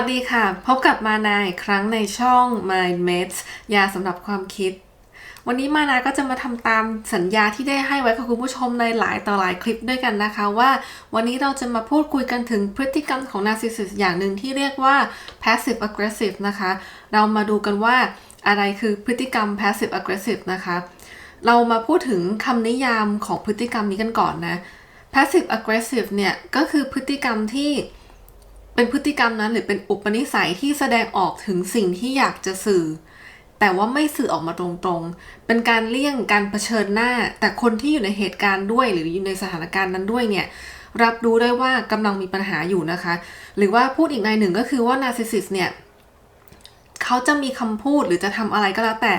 สวัสดีค่ะ พบกับมานาอีกครั้งในช่อง Mind Mates ยาสำหรับความคิด วันนี้มานาก็จะมาทำตามสัญญาที่ได้ให้ไว้กับคุณผู้ชมในหลายต่อหลายคลิปด้วยกันนะคะ ว่าวันนี้เราจะมาพูดคุยกันถึงพฤติกรรมของ Narcissist อย่างหนึ่งที่เรียกว่า Passive Aggressive นะคะ เรามาดูกันว่าอะไรคือพฤติกรรม Passive Aggressive นะคะ เรามาพูดถึงคำนิยามของพฤติกรรมนี้กันก่อนนะ Passive Aggressive เนี่ยก็คือพฤติกรรมที่ เป็นพฤติกรรมนั้นหรือเป็นอุปนิสัยที่แสดงออกถึงสิ่งที่อยากจะสื่อ แต่ว่าไม่สื่อออกมาตรงๆ เป็นการเลี่ยงการเผชิญหน้า แต่คนที่อยู่ในเหตุการณ์ด้วยหรืออยู่ในสถานการณ์นั้นด้วยเนี่ยรับรู้ได้ว่ากำลังมีปัญหาอยู่นะคะ หรือว่าพูดอีกในหนึ่งก็คือว่า narcissist เนี่ยเขาจะมีคำพูดหรือจะทำอะไรก็แล้วแต่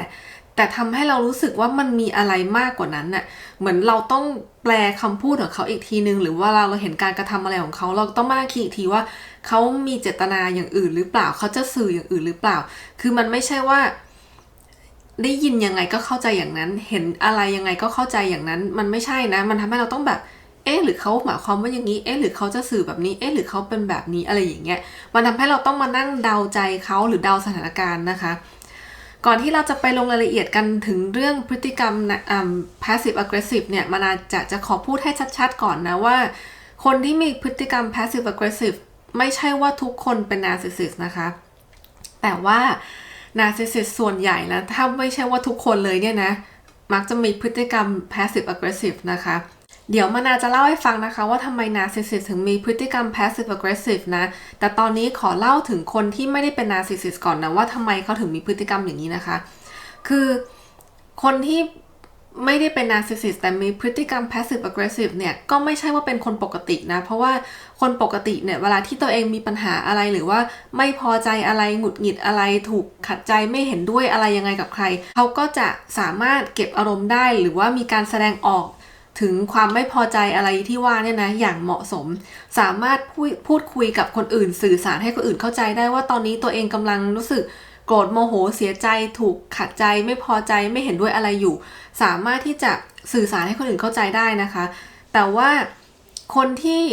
แต่ทำให้เรารู้สึกว่ามันมีอะไรมากกว่านั้นน่ะเหมือนเราต้องแปลคำพูดของเขาอีกทีนึง หรือว่าเราเราเห็นการกระทำอะไรของเขา เราต้องมาคิดอีกทีว่า เขามีเจตนาอย่างอื่นหรือเปล่า เขาจะสื่ออย่างอื่นหรือเปล่า คือมันไม่ใช่ว่า ได้ยินยังไงก็เข้าใจอย่างนั้น เห็นอะไรยังไงก็เข้าใจอย่างนั้น มันไม่ใช่นะ มันทำให้เราต้องแบบ เอ๊ะหรือเขาหมายความว่าอย่างนี้ เอ๊ะหรือเขาจะสื่อแบบนี้ เอ๊ะหรือเขาเป็นแบบนี้อะไรอย่างเงี้ย มันทำให้เราต้องมานั่งเดาใจเขาหรือเดาสถานการณ์นะคะก่อนที่เราจะไปลงรายละเอียดกันถึงเรื่องพฤติกรรมนะอ่า passive aggressive เนี่ยมานาจะจะขอพูดให้ชัดๆ ก่อนนะว่า คนที่มีพฤติกรรม passive aggressive ไม่ใช่ว่าทุกคนเป็น narcissist นะคะ แต่ว่า narcissist ส่วนใหญ่แล้วถ้าไม่ใช่ว่าทุกคนเลยเนี่ยนะ มักจะมีพฤติกรรม passive aggressive นะคะ เดี๋ยวมานาจะเล่าให้ฟังนะคะว่าทำไม narcissist ถึงมีพฤติกรรม passive aggressive นะ แต่ตอนนี้ขอเล่าถึงคนที่ไม่ได้เป็น narcissist ก่อนนะว่าทำไมเขาถึงมีพฤติกรรมอย่างนี้นะคะ คือคนที่ ไม่ได้เป็น narcissist แต่มีพฤติกรรม passive aggressive เนี่ย ก็ไม่ใช่ว่าเป็นคนปกตินะ เพราะว่าคนปกติเนี่ย เวลาที่ตัวเองมีปัญหาอะไรหรือว่าไม่พอใจอะไรหงุดหงิดอะไรถูกขัดใจไม่เห็นด้วยอะไรยังไงกับใคร เขาก็จะสามารถเก็บอารมณ์ได้ หรือว่ามีการแสดงออกถึงความไม่พอใจอะไรที่ว่าเนี่ยนะอย่างเหมาะสม สามารถพูดพูดคุยกับคนอื่น สื่อสารให้คนอื่นเข้าใจได้ว่าตอนนี้ตัวเองกำลังรู้สึกโกรธโมโหเสียใจ ถูกขัดใจไม่พอใจไม่เห็นด้วยอะไรอยู่ สามารถที่จะสื่อสารให้คนอื่นเข้าใจได้นะคะ แต่ว่าคนที่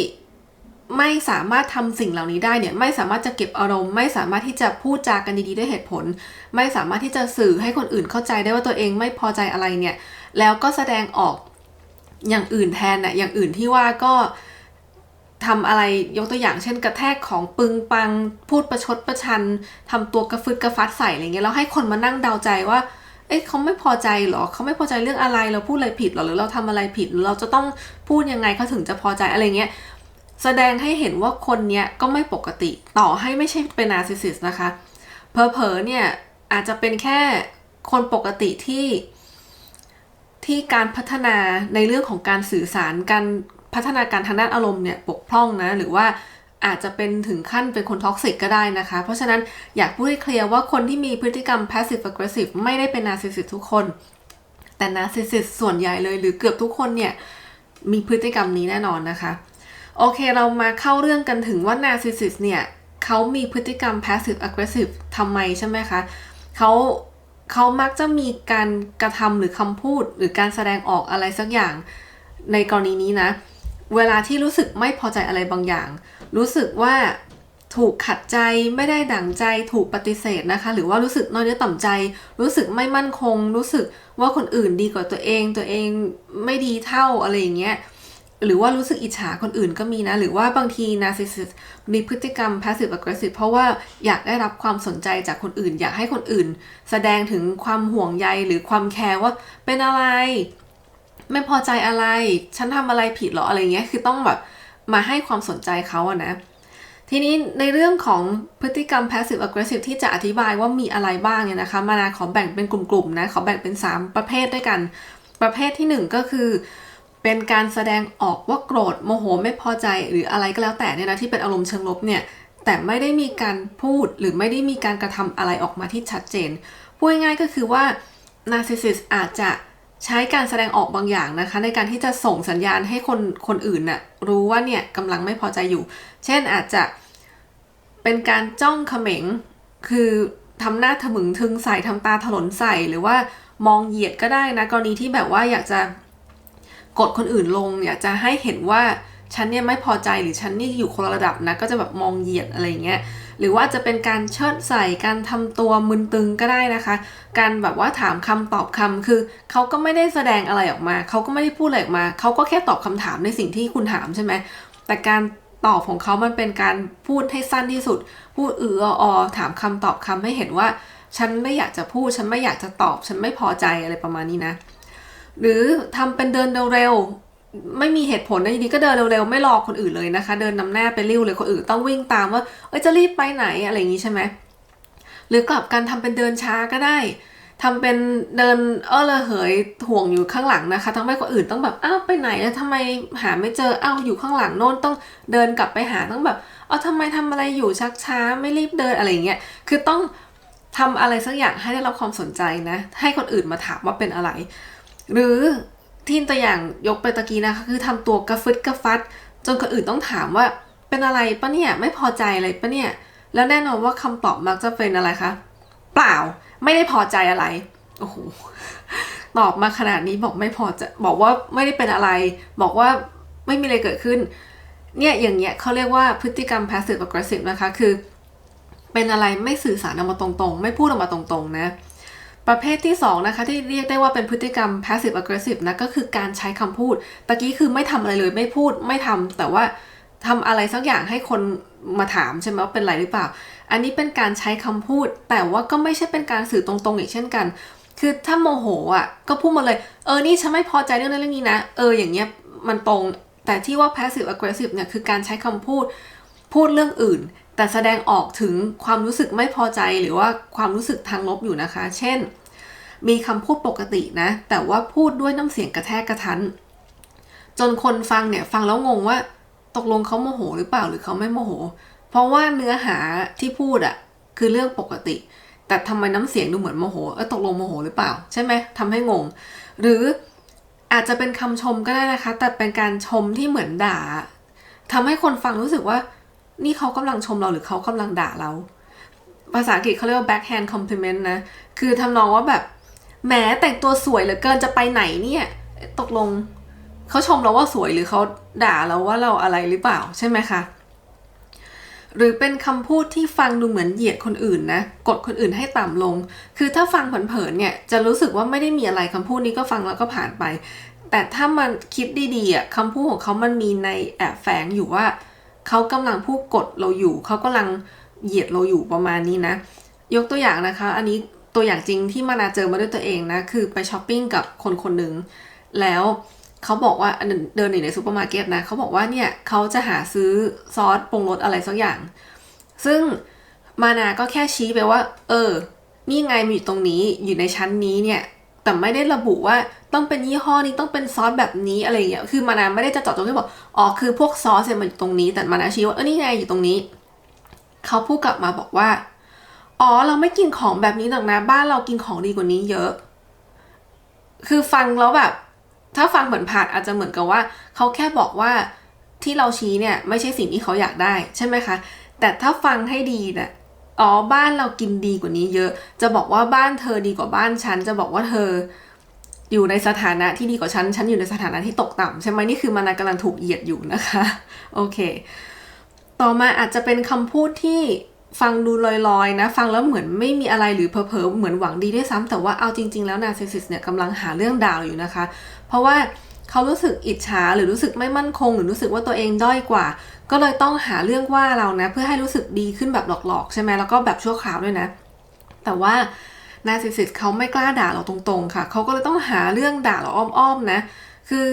ไม่สามารถทำสิ่งเหล่านี้ได้เนี่ยไม่สามารถจะเก็บอารมณ์ ไม่สามารถที่จะพูดจากันดีๆด้วยเหตุผล ไม่สามารถที่จะสื่อให้คนอื่นเข้าใจได้ว่าตัวเองไม่พอใจอะไรเนี่ย แล้วก็แสดงออกอย่างอื่นแทนน่ะอย่างอื่นที่ว่าก็ทำอะไรยกตัวอย่างเช่นกระแทกของปึงปังพูดประชดประชันทำตัวกระฟึดกระฟัดใส่อะไรเงี้ยแล้วให้คนมานั่งเดาใจว่า เอ๊ะเขาไม่พอใจเหรอเขาไม่พอใจเรื่องอะไรเราพูดอะไรผิดเหรอหรือเราทำอะไรผิดหรือเราจะต้องพูดยังไงเขาถึงจะพอใจอะไรเงี้ยแสดงให้เห็นว่าคนเนี้ยก็ไม่ปกติต่อให้ไม่ใช่เป็นนาร์ซิสซิสนะคะเพอเพอเนี่ยอาจจะเป็นแค่คนปกติที่ที่การพัฒนาในเรื่องของการสื่อสารการพัฒนาการทางด้านอารมณ์เนี่ยปกพร่องนะหรือว่า อาจจะเป็นถึงขั้นเป็นคนท็อกซิกก็ได้นะคะ เพราะฉะนั้นอยากพูดให้เคลียร์ว่าคนที่มีพฤติกรรม passive aggressive ไม่ได้เป็นนาร์ซิสซิสทุกคน แต่นาร์ซิสซิสส่วนใหญ่เลยหรือเกือบทุกคนเนี่ย มีพฤติกรรมนี้แน่นอนนะคะ โอเคเรามาเข้าเรื่องกันถึงว่า narcissist เนี่ยเขามีพฤติกรรม passive aggressive ทำไมใช่ไหมคะเขาเขามักจะมีการกระทำหรือคำพูดหรือการแสดงออกอะไรสักอย่างในกรณีนี้นะ เวลาที่รู้สึกไม่พอใจอะไรบางอย่าง รู้สึกว่าถูกขัดใจไม่ได้ดั่งใจถูกปฏิเสธนะคะ หรือว่ารู้สึกน้อยเนื้อต่ำใจ รู้สึกไม่มั่นคง รู้สึกว่าคนอื่นดีกว่าตัวเอง ตัวเองไม่ดีเท่าอะไรอย่างเงี้ยหรือว่ารู้สึกอิจฉาคนอื่นก็มีนะ หรือว่าบางที narcissist มีพฤติกรรม passive aggressive เพราะว่าอยากได้รับความสนใจจากคนอื่น อยากให้คนอื่น แสดงถึงความห่วงใยหรือความแคร์ว่าเป็นอะไร ไม่พอใจอะไร ฉันทำอะไรผิดหรออะไรเงี้ย คือต้องแบบมาให้ความสนใจเขาอะนะ ทีนี้ในเรื่องของพฤติกรรม passive aggressive ที่จะอธิบายว่ามีอะไรบ้างเนี่ยนะคะ มานาขอแบ่งเป็นกลุ่มๆนะ ขอแบ่งเป็น 3 ประเภทด้วยกัน ประเภทที่ 1 ก็คือ เป็นการแสดงออกว่าโกรธโมโหไม่พอใจหรืออะไรก็แล้วแต่เนี่ยนะที่เป็นอารมณ์เชิงลบเนี่ยแต่ไม่ได้มีการพูดหรือไม่ได้มีการกระทำอะไรออกมาที่ชัดเจนพูดง่ายๆก็คือว่า narcissist อาจจะ ใช้การแสดงออกบางอย่างนะคะ ในการที่จะส่งสัญญาณให้คนคนอื่นน่ะรู้ว่าเนี่ยกำลังไม่พอใจอยู่ เช่นอาจจะเป็นการจ้องเขม็ง คือทำหน้าถมึงทึงใส่ทำตาถลนใส่หรือว่ามองเหยียดก็ได้นะกรณีที่แบบว่าอยากจะกดคนอื่นลง อยากจะให้เห็นว่าฉันเนี่ยไม่พอใจหรือฉันนี่อยู่คนละระดับนะก็จะแบบมองเหยียดอะไรเงี้ย หรือว่าจะเป็นการเชิดใส่การทำตัวมึนตึงก็ได้นะคะ การแบบว่าถามคำตอบคำคือเขาก็ไม่ได้แสดงอะไรออกมา เขาก็ไม่ได้พูดอะไรออกมา เขาก็แค่ตอบคำถามในสิ่งที่คุณถามใช่ไหมแต่การตอบของเขามันเป็นการพูดให้สั้นที่สุด พูดอือออถามคำตอบคำให้เห็นว่า ฉันไม่อยากจะพูด ฉันไม่อยากจะตอบ ฉันไม่พอใจอะไรประมาณนี้นะ หรือทำเป็นเดินเร็ว ไม่มีเหตุผลนะดีก็เดินเร็วๆไม่รอคนอื่นเลยนะคะ เดินนำหน้าไปริ้วเลยคนอื่นต้องวิ่งตามว่าเอ้ยจะรีบไปไหนอะไรอย่างนี้ใช่ไหมหรือกลับกันทำเป็นเดินช้าก็ได้ทำเป็นเดินเออระเหยห่วงอยู่ข้างหลังนะคะทั้งไม่คนอื่นต้องแบบอ้าวไปไหนแล้วทำไมหาไม่เจออ้าวอยู่ข้างหลังโน่นต้องเดินกลับไปหาต้องแบบเออทำไมทำอะไรอยู่ชักช้าไม่รีบเดินอะไรอย่างเงี้ยคือต้องทำอะไรสักอย่างให้ได้รับความสนใจนะ ให้คนอื่นมาถามว่าเป็นอะไร หรือ ที่ตัวอย่างยกไปตะกี้นะคะ คือทำตัวกระฟึดกระฟัด จนคนอื่นต้องถามว่าเป็นอะไรปะเนี่ยไม่พอใจอะไรปะเนี่ย แล้วแน่นอนว่าคำตอบมักจะเป็นอะไรคะเปล่าไม่ได้พอใจอะไรโอ้โหตอบมาขนาดนี้บอกไม่พอจะบอกว่าไม่ได้เป็นอะไร บอกว่าไม่มีอะไรเกิดขึ้น เนี่ยอย่างเงี้ยเขาเรียกว่าพฤติกรรม passive aggressive นะคะ คือ เป็นอะไรไม่สื่อสารออกมาตรงๆ ไม่พูดออกมาตรงๆนะ ประเภทที่2นะคะที่เรียกได้ว่าเป็นพฤติกรรม passive aggressive นะก็คือการใช้คำพูด ตะกี้คือไม่ทำอะไรเลยไม่พูดไม่ทำแต่ว่าทำอะไรสักอย่างให้คนมาถามใช่ไหมว่าเป็นไรหรือเปล่า อันนี้เป็นการใช้คำพูด แต่ว่าก็ไม่ใช่เป็นการสื่อตรงๆ อีกเช่นกัน คือถ้าโมโหอะก็พูดมาเลย เออนี่ฉันไม่พอใจเรื่องนั้นเรื่องนี้นะ เอออย่างเงี้ยมันตรง แต่ที่ว่า passive aggressive เนี่ยคือการใช้คำพูดพูดเรื่องอื่น แต่แสดงออกถึงความรู้สึกไม่พอใจหรือว่าความรู้สึกทางลบอยู่นะคะ เช่น มีคำพูดปกตินะ แต่ว่าพูดด้วยน้ำเสียงกระแทกกระทัน จนคนฟังเนี่ยฟังแล้วงงว่า ตกลงเขาโมโหหรือเปล่าหรือเขาไม่โมโห เพราะว่าเนื้อหาที่พูดอะคือเรื่องปกติ แต่ทำไมน้ำเสียงดูเหมือนโมโหเออตกลงโมโหหรือเปล่า ใช่ไหมทำให้งง หรืออาจจะเป็นคำชมก็ได้นะคะ แต่เป็นการชมที่เหมือนด่าทำให้คนฟังรู้สึกว่า นี่เขากำลังชมเราหรือเขากำลังด่าเรา ภาษาอังกฤษเขาเรียกว่า backhand compliment นะ คือทำนองว่าแบบแหมแต่งตัวสวยเหลือเกินจะไปไหนเนี่ย ตกลงเขาชมเราว่าสวยหรือเขาด่าเราว่าเราอะไรหรือเปล่าใช่ไหมคะหรือเป็นคำพูดที่ฟังดูเหมือนเหยียดคนอื่นนะ กดคนอื่นให้ต่ำลง คือถ้าฟังเผินๆเนี่ย จะรู้สึกว่าไม่ได้มีอะไรคำพูดนี้ก็ฟังแล้วก็ผ่านไป แต่ถ้ามันคิดดีๆอะคำพูดของเขามันมีในแอบแฝงอยู่ว่า เขากำลังพูดกดเราอยู่ เขากำลังเหยียดเราอยู่ประมาณนี้นะ ยกตัวอย่างนะคะ อันนี้ตัวอย่างจริงที่มานาเจอมาด้วยตัวเองนะ คือไปช้อปปิ้งกับคนคนหนึ่งแล้วเขาบอกว่าเดินอยู่ในซูเปอร์มาร์เก็ตนะเขาบอกว่าเนี่ยเขาจะหาซื้อซอสปรุงรสอะไรสักอย่าง ซึ่งมานาก็แค่ชี้ไปว่า เออ นี่ไงมีอยู่ตรงนี้อยู่ในชั้นนี้เนี่ย แต่ไม่ได้ระบุว่าต้องเป็นยี่ห้อนี้ต้องเป็นซอสแบบนี้อะไรเงี้ย คือมานาไม่ได้จะเจาะจงแค่บอกอ๋อคือพวกซอสเนี่ยมันอยู่ตรงนี้ แต่มานาชี้ว่าเออนี่ไงอยู่ตรงนี้ เขาพูดกลับมาบอกว่า อ๋อเราไม่กินของแบบนี้หรอกนะ บ้านเรากินของดีกว่านี้เยอะ คือฟังแล้วแบบ ถ้าฟังเหมือนผ่านอาจจะเหมือนกับว่า เขาแค่บอกว่าที่เราชี้เนี่ย ไม่ใช่สิ่งที่เขาอยากได้ใช่ไหมคะ แต่ถ้าฟังให้ดีเนะี่ย อ๋อบ้านเรากินดีกว่านี้เยอะ จะบอกว่าบ้านเธอดีกว่าบ้านฉัน จะบอกว่าเธอ อยู่ในสถานะที่ดีกว่าฉัน ฉันอยู่ในสถานะที่ตกต่ำใช่ไหมนี่คือมันกำลังถูกเหยียดอยู่นะคะ โอเค ต่อมาอาจจะเป็นคำพูดที่ฟังดูลอยๆนะ ฟังแล้วเหมือนไม่มีอะไรหรือเพอเพอเหมือนหวังดีด้วยซ้ำแต่ว่าเอาจริง ๆ แล้วนาซิซิสเนี่ยกำลังหาเรื่องดาวอยู่นะคะ เพราะว่า เขารู้สึกอิจฉาหรือรู้สึกไม่มั่นคง หรือรู้สึกว่าตัวเองด้อยกว่า ก็เลยต้องหาเรื่องว่าเรานะ เพื่อให้รู้สึกดีขึ้นแบบหลอกๆ ใช่ไหมแล้วก็แบบชั่วคราวด้วยนะ แต่ว่านาซิซิสเขาไม่กล้าด่าเราตรงๆ ค่ะ เขาก็เลยต้องหาเรื่องด่าเราอ้อมๆนะ คือ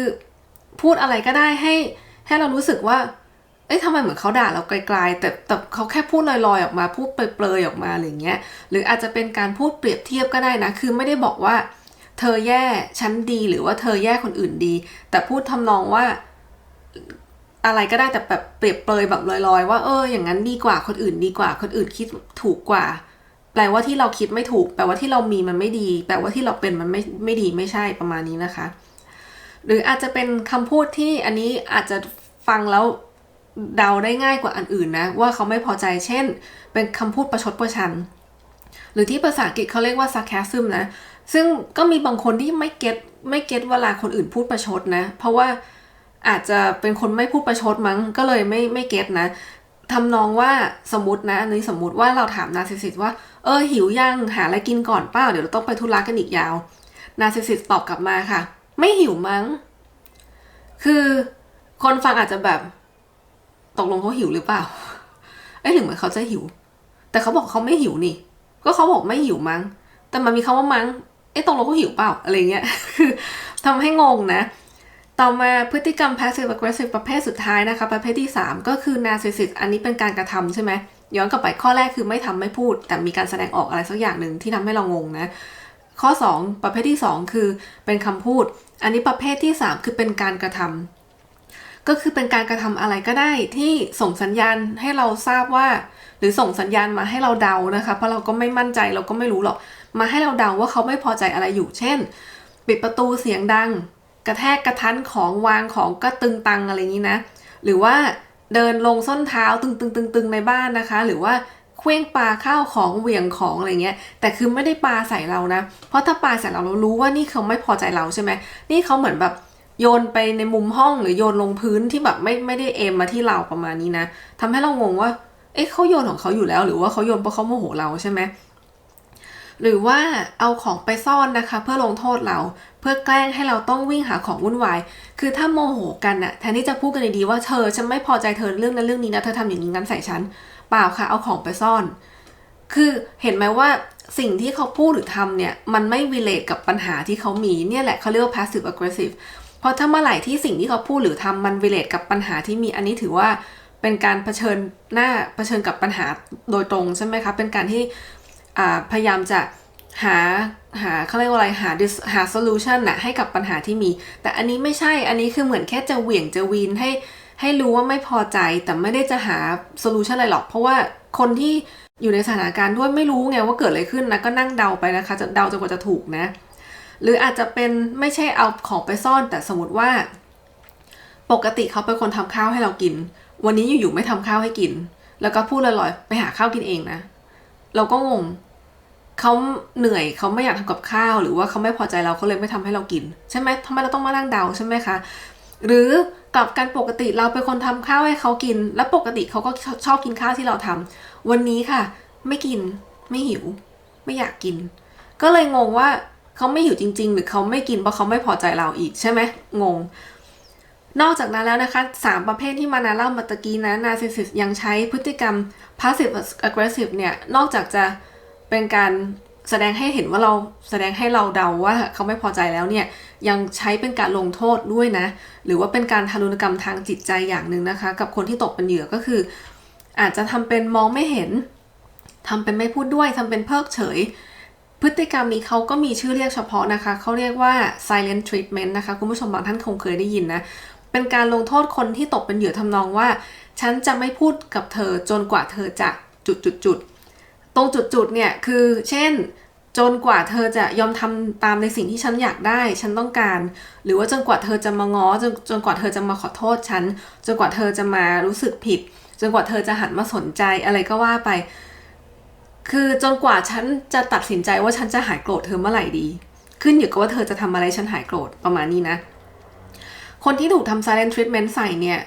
พูดอะไรก็ได้ให้ให้เรารู้สึกว่า เอ้ยทำไมเหมือนเขาด่าเราไกลๆ แต่แต่เขาแค่พูดลอยๆออกมา พูดเปรยๆออกมาอะไรเงี้ย หรืออาจจะเป็นการพูดเปรียบเทียบก็ได้นะ คือไม่ได้บอกว่า เธอแย่ฉันดีหรือว่าเธอแย่คนอื่นดี แต่พูดทำนองว่าอะไรก็ได้แต่แบบเปรียบเปรยแบบลอยๆ ว่าเอออย่างนั้นดีกว่าคนอื่นดีกว่า คนอื่นคิดถูกกว่า แปลว่าที่เราคิดไม่ถูก แปลว่าที่เรามีมันไม่ดี แปลว่าที่เราเป็นมันไม่ไม่ดีไม่ใช่ประมาณนี้นะคะ หรืออาจจะเป็นคำพูดที่อันนี้อาจจะฟังแล้วเดาได้ง่ายกว่าอันอื่นนะ ว่าเขาไม่พอใจเช่น เป็นคำพูดประชดประชัน หรือที่ภาษาอังกฤษเขาเรียกว่า sarcasm นะ ซึ่งก็มีบางคนที่ไม่เก็ตไม่เก็ตเวลาคนอื่นพูดประชดนะ เพราะว่าอาจจะเป็นคนไม่พูดประชดมั้งก็เลยไม่ไม่เก็ตนะทำนองว่าสมมตินะอันนี้สมมติว่าเราถามนาซิสซิสว่าเออหิวยังหาอะไรกินก่อนเปล่าเดี๋ยวเราต้องไปธุระกันอีกยาว นาซิสซิสตอบกลับมาค่ะ ไม่หิวมั้ง คือคนฟังอาจจะแบบ ตกลงเขาหิวหรือเปล่าเอ้ยหรือเหมือนเขาจะหิว แต่เขาบอกเขาไม่หิวนี่ ก็เขาบอกไม่หิวมั้ง แต่มันมีคาว่ามั้ง เอ้ตกลงเขาหิวเปล่าอะไรเงี้ยคือทำให้งงนะ ต่อมาพฤติกรรม passive aggressive ประเภทสุดท้ายนะคะ ประเภทที่ 3 ก็คือ narcissist อันนี้เป็นการกระทำใช่ไหมย้อนกลับไปข้อแรกคือไม่ทำไม่พูด แต่มีการแสดงออกอะไรสักอย่างหนึ่งที่ทำให้เรางงนะข้อ 2 ประเภทที่ 2 คือเป็นคำพูด อันนี้ประเภทที่ 3 คือเป็นการกระทำก็คือเป็นการกระทำอะไรก็ได้ที่ส่งสัญญาณให้เราทราบว่า หรือส่งสัญญาณมาให้เราเดานะคะ เพราะเราก็ไม่มั่นใจเราก็ไม่รู้หรอก มาให้เราเดาว่าเขาไม่พอใจอะไรอยู่ เช่น ปิดประตูเสียงดัง กระแทกกระทันของวางของก็ตึงตังอะไรอย่างนี้นะ หรือว่าเดินลงส้นเท้าตึงตึงตึงตึงในบ้านนะคะ หรือว่าเคว้งปลาข้าวของเหวี่ยงของอะไรเงี้ย แต่คือไม่ได้ปลาใส่เรานะ เพราะถ้าปลาใส่เราเรารู้ว่านี่เขาไม่พอใจเราใช่ไหมนี่เขาเหมือนแบบโยนไปในมุมห้องหรือโยนลงพื้นที่แบบไม่ไม่ได้เอมมาที่เราประมาณนี้นะทำให้เรางงว่า เอ๊ะเขาโยนของเขาอยู่แล้ว หรือว่าเขาโยนเพราะเขาโมโหเราใช่ไหม หรือว่าเอาของไปซ่อนนะคะ เพื่อลงโทษเรา เพื่อแกล้งให้เราต้องวิ่งหาของวุ่นวาย คือถ้าโมโหกันอะแทนที่จะพูดกันดีๆว่าเธอฉันไม่พอใจเธอเรื่องนั้นเรื่องนี้นะเธอทำอย่างนี้งั้นใส่ฉันเปล่าค่ะ เอาของไปซ่อน คือเห็นไหมว่าสิ่งที่เขาพูดหรือทำเนี่ย มันไม่วิเลตกับปัญหาที่เขามีเนี่ยแหละเขาเรียกว่า passive aggressive เพราะถ้าเมื่อไหร่ที่สิ่งที่เขาพูดหรือทำมันวิเลตกับปัญหาที่มีอันนี้ถือว่าเป็นการเผชิญหน้าเผชิญกับปัญหาโดยตรงใช่ไหมคะ เป็นการที่ พยายามจะหาหาเขาเรียกว่าอะไรหาหาโซลูชันนะให้กับปัญหาที่มี แต่อันนี้ไม่ใช่อันนี้คือเหมือนแค่จะเหวี่ยงจะวีนให้ให้รู้ว่าไม่พอใจแต่ไม่ได้จะหาโซลูชันอะไรหรอก เพราะว่าคนที่อยู่ในสถานการณ์ด้วยไม่รู้ไงว่าเกิดอะไรขึ้นนะก็นั่งเดาไปนะคะจะเดาจนกว่าจะถูกนะ หรืออาจจะเป็นไม่ใช่เอาของไปซ่อน แต่สมมติว่า ปกติเขาเป็นคนทำข้าวให้เรากิน วันนี้อยู่ๆไม่ทำข้าวให้กิน แล้วก็พูดลอยๆไปหาข้าวกินเองนะ เราก็งง เขาเหนื่อยเขาไม่อยากทำกับข้าว หรือว่าเขาไม่พอใจเราเขาเลยไม่ทำให้เรากิน ใช่ไหมทำไมเราต้องมานั่งเดาใช่ไหมคะ หรือกลับกันปกติเราเป็นคนทำข้าวให้เขากิน แล้วปกติเขาก็ชอบกินข้าวที่เราทำวันนี้ค่ะ ไม่กินไม่หิว ไม่อยากกิน ก็เลยงงว่าเขาไม่หิวจริง ๆ หรือเขาไม่กินเพราะเขาไม่พอใจเราอีกใช่ไหมงง นอกจากนั้นแล้วนะคะสามประเภทที่มานาเล่ามาตะกี้นะนาซิสิสยังใช้พฤติกรรม passive aggressive เนี่ยนอกจากจะ เป็นการแสดงให้เห็นว่าเราแสดงให้เราเดาว่าเขาไม่พอใจแล้วเนี่ยยังใช้เป็นการลงโทษด้วยนะ หรือว่าเป็นการทารุณกรรมทางจิตใจอย่างหนึ่งนะคะ กับคนที่ตกเป็นเหยื่อก็คือ อาจจะทำเป็นมองไม่เห็นทำเป็นไม่พูดด้วยทำเป็นเพิกเฉย พฤติกรรมนี้เขาก็มีชื่อเรียกเฉพาะนะคะ เขาเรียกว่า silent treatment นะคะ คุณผู้ชมบางท่านคงเคยได้ยินนะ เป็นการลงโทษคนที่ตกเป็นเหยื่อทำนองว่า ฉันจะไม่พูดกับเธอจนกว่าเธอจะจุดจุดจุด ตรงจุดๆเนี่ยคือเช่นจนกว่าเธอจะยอมทำตามในสิ่งที่ฉันอยากได้ ฉันต้องการ หรือว่าจนกว่าเธอจะมาง้อจนจนกว่าเธอจะมาขอโทษฉัน จนกว่าเธอจะมารู้สึกผิด จนกว่าเธอจะหันมาสนใจอะไรก็ว่าไป คือจนกว่าฉันจะตัดสินใจว่าฉันจะหายโกรธเธอเมื่อไหร่ดี ขึ้นอยู่กับว่าเธอจะทำอะไรฉันหายโกรธประมาณนี้นะ คนที่ถูกทำ silent treatment ใส่เนี่ย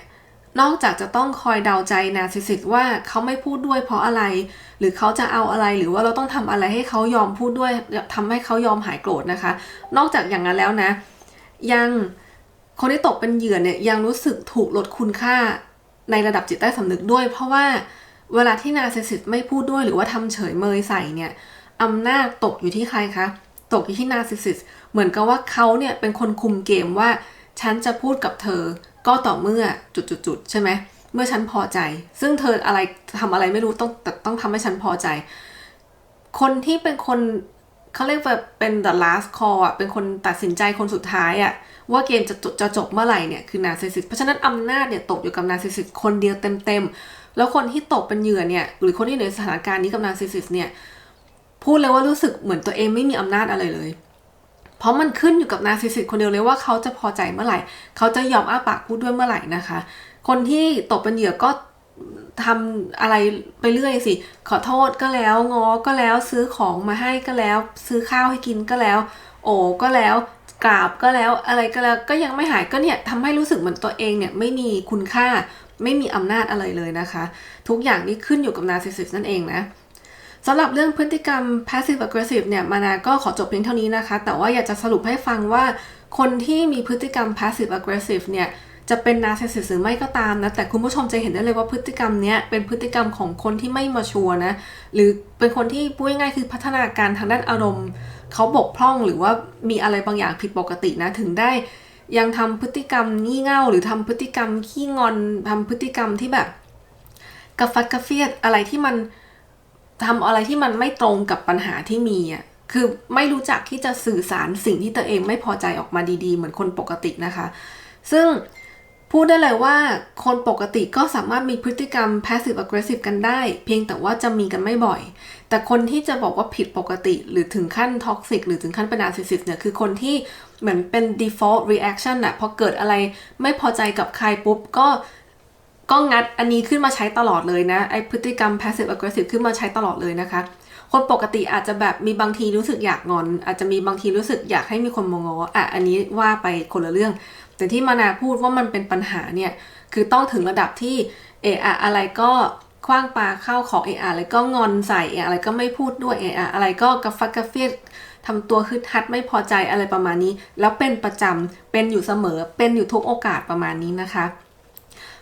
นอกจากจะต้องคอยเดาใจนาซิสิตว่าเขาไม่พูดด้วยเพราะอะไร หรือเขาจะเอาอะไรหรือว่าเราต้องทำอะไรให้เขายอมพูดด้วยทำให้เขายอมหายโกรธนะคะ นอกจากอย่างนั้นแล้วนะ ยังคนที่ตกเป็นเหยื่อเนี่ยยังรู้สึกถูกลดคุณค่าในระดับจิตใต้สำนึกด้วย เพราะว่าเวลาที่นาซิสิตไม่พูดด้วยหรือว่าทำเฉยเมยใส่เนี่ยอำนาจตกอยู่ที่ใครคะ ตกอยู่ที่นาซิสิตเหมือนกับว่าเขาเนี่ยเป็นคนคุมเกมว่า ฉันจะพูดกับเธอก็ต่อเมื่อจุดๆใช่ไหม เมื่อฉันพอใจ ซึ่งเธออะไรทำอะไรไม่รู้ต้องแต่ต้องทำให้ฉันพอใจ คนที่เป็นคนเขาเรียกว่าเป็น the last call อะเป็นคนตัดสินใจคนสุดท้ายอะว่าเกมจะจะจบเมื่อไหร่เนี่ยคือนาซิสิสเพราะฉะนั้นอำนาจเนี่ยตกอยู่กับนาซิสิสคนเดียวเต็มๆ แล้วคนที่ตกเป็นเหยื่อเนี่ยหรือคนที่อยู่ในสถานการณ์นี้กับนาซิสิสเนี่ยพูดเลยว่ารู้สึกเหมือนตัวเองไม่มีอำนาจอะไรเลย เพราะมันขึ้นอยู่กับนาซิสิตคนเดียวเลยว่าเขาจะพอใจเมื่อไหร่ เขาจะยอมอ้าปากพูดด้วยเมื่อไหร่นะคะ คนที่ตกเป็นเหยื่อก็ทำอะไรไปเรื่อยสิ ขอโทษก็แล้วง้อก็แล้วซื้อของมาให้ก็แล้ว ซื้อข้าวให้กินก็แล้ว โอ้ก็แล้วกราบก็แล้วอะไรก็แล้วก็ยังไม่หายก็เนี่ยทำให้รู้สึกเหมือนตัวเองเนี่ยไม่มีคุณค่าไม่มีอำนาจอะไรเลยนะคะ ทุกอย่างนี่ขึ้นอยู่กับ narcissist นั่นเองนะสำหรับเรื่องพฤติกรรม passive aggressive เนี่ยมานาก็ขอจบเพียงเท่านี้นะคะ แต่ว่าอยากจะสรุปให้ฟังว่าคนที่มีพฤติกรรม passive aggressive เนี่ย จะเป็น narcissist หรือไม่ก็ตามนะ แต่คุณผู้ชมจะเห็นได้เลยว่าพฤติกรรมเนี้ยเป็นพฤติกรรมของคนที่ไม่มาชัวนะ หรือเป็นคนที่พูดง่ายๆคือพัฒนาการทางด้านอารมณ์ เขาบกพร่องหรือว่ามีอะไรบางอย่างผิดปกตินะ ถึงได้ยังทำพฤติกรรมงี่เง่าหรือทำพฤติกรรมขี้งอนทำพฤติกรรมที่แบบกระฟัดกระเฟียดอะไรที่มันทำอะไรที่มันไม่ตรงกับปัญหาที่มีอะคือไม่รู้จักที่จะสื่อสารสิ่งที่ตัวเองไม่พอใจออกมาดีๆ เหมือนคนปกตินะคะ ซึ่ง พูดได้เลยว่าคนปกติก็สามารถมีพฤติกรรม passive aggressive กันได้ เพียงแต่ว่าจะมีกันไม่บ่อย แต่คนที่จะบอกว่าผิดปกติ หรือถึงขั้น toxic หรือถึงขั้นเป็น narcissist เนี่ยคือคนที่เหมือนเป็น default reaction อะพอเกิดอะไรไม่พอใจกับใครปุ๊บก็ก็งัดอันนี้ขึ้นมาใช้ตลอดเลยนะ ไอพฤติกรรม passive aggressive ขึ้นมาใช้ตลอดเลยนะคะ คนปกติอาจจะแบบมีบางทีรู้สึกอยากงอน อาจจะมีบางทีรู้สึกอยากให้มีคนมองออะอันนี้ว่าไปคนละเรื่อง แต่ที่มานาพูดว่ามันเป็นปัญหาเนี่ยคือต้องถึงระดับที่เอะอะอะไรก็คว้างปลาเข้าของเอะอะอะไรก็งอนใส่เอะอะไรก็ไม่พูดด้วยเอะอะอะไรก็กระฟัดกระเฟียดทำตัวฮึดฮัดไม่พอใจอะไรประมาณนี้ แล้วเป็นประจำเป็นอยู่เสมอเป็นอยู่ทุกโอกาสประมาณนี้นะคะ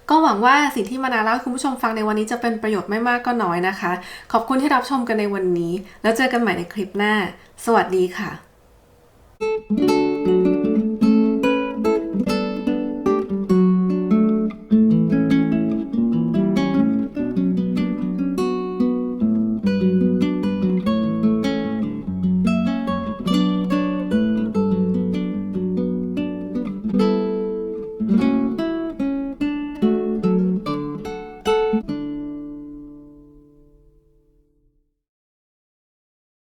ก็หวังว่าสิ่งที่มานาเล่าคุณผู้ชมฟังในวันนี้จะเป็นประโยชน์ไม่มากก็น้อยนะคะ ขอบคุณที่รับชมกันในวันนี้ แล้วเจอกันใหม่ในคลิปหน้า สวัสดีค่ะ